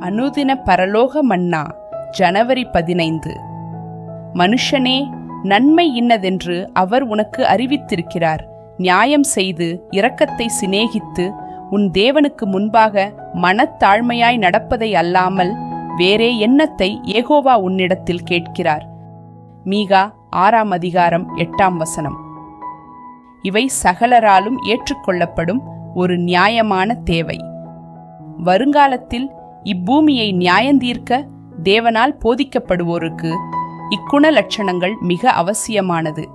அனுதின பரலோக மன்னா ஜனவரி பதினைந்து. மனுஷனே நன்மை இன்னதென்று அவர் உனக்கு அறிவித்திருக்கிறார். நியாயம் செய்து இரக்கத்தை சிநேகித்து உன் தேவனுக்கு முன்பாக மனத்தாழ்மையாய் நடப்பதை அல்லாமல் வேறே எண்ணத்தை ஏகோவா உன்னிடத்தில் கேட்கிறார். மீகா ஆறாம் அதிகாரம் எட்டாம் வசனம். இவை சகலராலும் ஏற்றுக்கொள்ளப்படும் ஒரு நியாயமான தேவை. வருங்காலத்தில் இப்பூமியை நியாயந்தீர்க்க தேவனால் போதிக்கப்படுவோருக்கு இக்குண லட்சணங்கள் மிக அவசியமானது.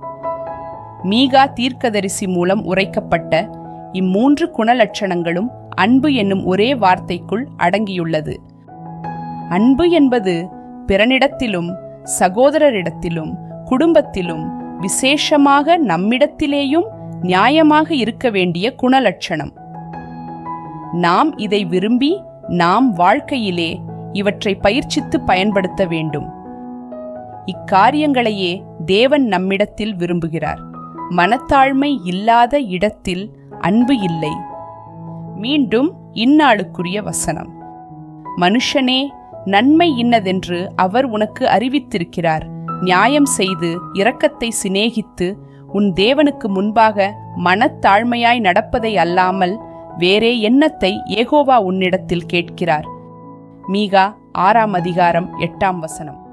மீகா தீர்க்கதரிசி மூலம் உரைக்கப்பட்ட இம்மூன்று குணலட்சணங்களும் அன்பு என்னும் ஒரே வார்த்தைக்குள் அடங்கியுள்ளது. அன்பு என்பது பிறனிடத்திலும் சகோதரரிடத்திலும் குடும்பத்திலும் விசேஷமாக நம்மிடத்திலேயும் நியாயமாக இருக்க வேண்டிய குணலட்சணம். நாம் இதை விரும்பி நாம் வாழ்க்கையிலே இவற்றை பயிற்சித்து பயன்படுத்த வேண்டும். இக்காரியங்களையே தேவன் நம்மிடத்தில் விரும்புகிறார். மனத்தாழ்மை இல்லாத இடத்தில் அன்பு இல்லை. மீண்டும் இந்நாளுக்குரிய வசனம். மனுஷனே நன்மை இன்னதென்று அவர் உனக்கு அறிவித்திருக்கிறார். நியாயம் செய்து இரக்கத்தை சிநேகித்து உன் தேவனுக்கு முன்பாக மனத்தாழ்மையாய் நடப்பதை அல்லாமல் வேறே எண்ணத்தை ஏகோவா உன்னிடத்தில் கேட்கிறார்? மீகா ஆறாம் அதிகாரம் எட்டாம் வசனம்.